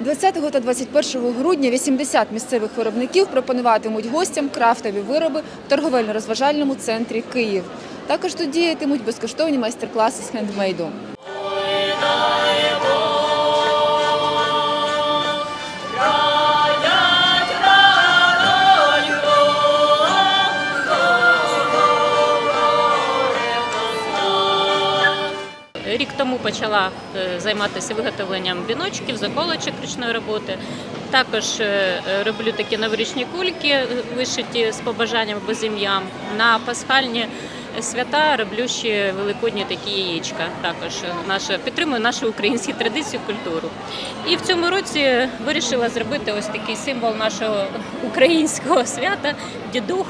20 та 21 грудня 80 місцевих виробників пропонуватимуть гостям крафтові вироби в торговельно-розважальному центрі Київ. Також тут діятимуть безкоштовні майстер-класи з хендмейду. Рік тому почала е, займатися виготовленням віночків, заколочок ручної роботи. Також е, е, роблю такі новорічні кульки, вишиті з побажанням або з ім'ям. На пасхальні свята роблю ще великодні такі яєчка. Також наша підтримую нашу українську традицію, культуру. І в цьому році вирішила зробити ось такий символ нашого українського свята дідух.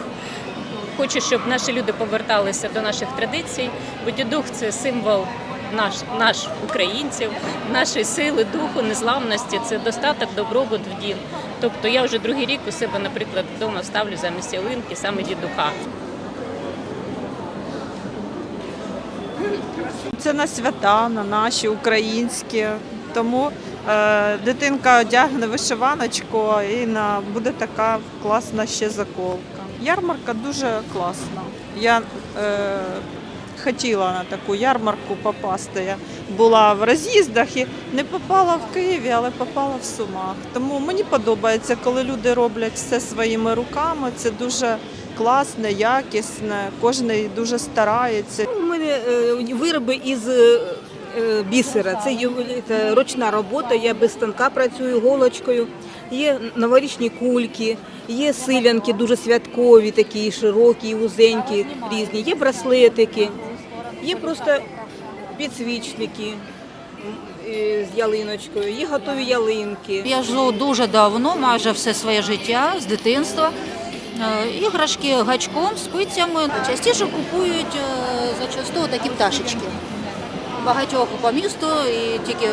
Хочу, щоб наші люди поверталися до наших традицій, бо дідух це символ наш, наш українців, нашої сили, духу, незламності, це достаток, добробут в дім. Тобто я вже другий рік у себе, наприклад, вдома ставлю замість ялинки саме дідуха. Це на свята, на наші українські. Тому е, дитинка одягне вишиваночку і на, буде така класна ще заколка. Ярмарка дуже класна. Я е, хотіла на таку ярмарку попасти. Я була в роз'їздах і не попала в Києві, але попала в Сумах. Тому мені подобається, коли люди роблять все своїми руками. Це дуже класне, якісне. Кожен дуже старається. У мене е, вироби із е, е, бісера. Це ручна робота. Я без станка працюю голочкою. Є новорічні кульки, є силянки, дуже святкові, такі широкі, вузенькі, різні. Є браслетики, є просто підсвічники е, з ялиночкою, є готові ялинки. В'яжу дуже давно, майже все своє життя з дитинства. Е, Іграшки гачком, спицями. Частіше купують е, зачасту такі пташечки. Багатьох по місту і тільки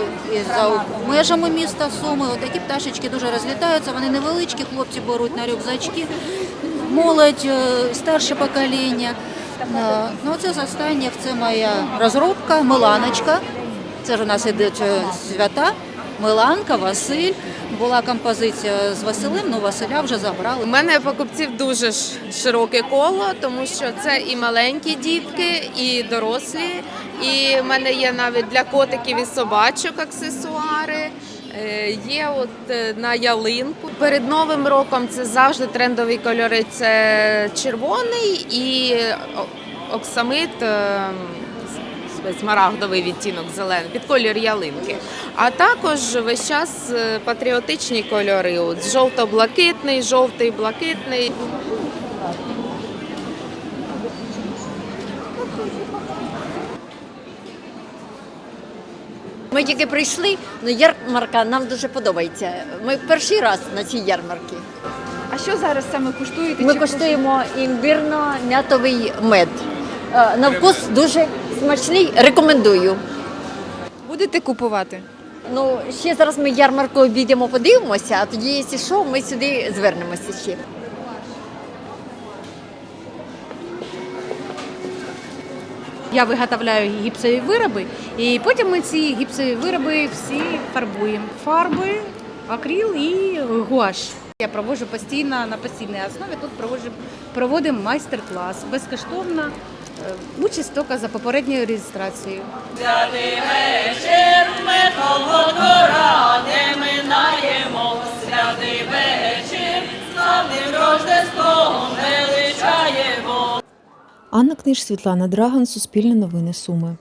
за межами міста Суми. Такі пташечки дуже розлітаються. Вони невеличкі, хлопці беруть на рюкзачки. Молодь, старше покоління. Е, Ну, це з останніх це моя розробка, Миланочка. Це ж у нас ідуть е, свята. Миланка, Василь. Була композиція з Василем, ну Василя вже забрали. У мене покупців дуже широке коло, тому що це і маленькі дітки, і дорослі. І в мене є навіть для котиків і собачок аксесуари. Е, Є от е, на ялинку. Перед новим роком це завжди трендові кольори. Це червоний і оксамит. е, Смарагдовий відтінок зелений під колір ялинки. А також весь час патріотичні кольори. От жовто-блакитний, жовтий, блакитний. Ми тільки прийшли, ну ярмарка нам дуже подобається. Ми перший раз на цій ярмарці. А що зараз саме куштуєте? Ми Чи коштуємо імбірно-м'ятовий мед. Е, На вкус дуже смачний, рекомендую. будете купувати? Ну, ще зараз ми ярмарку обійдемо, подивимося, а тоді, якщо що, ми сюди звернемося ще. Я виготовляю гіпсові вироби, і потім ми ці гіпсові вироби всі фарбуємо. Фарби, акрил і гуаш. Я проводжу постійно на постійній основі. Тут проводжу, проводимо майстер-клас безкоштовно. е, Участь тільки за попередньою реєстрацією. Анна Книж, Світлана Драган, Суспільне новини Суми.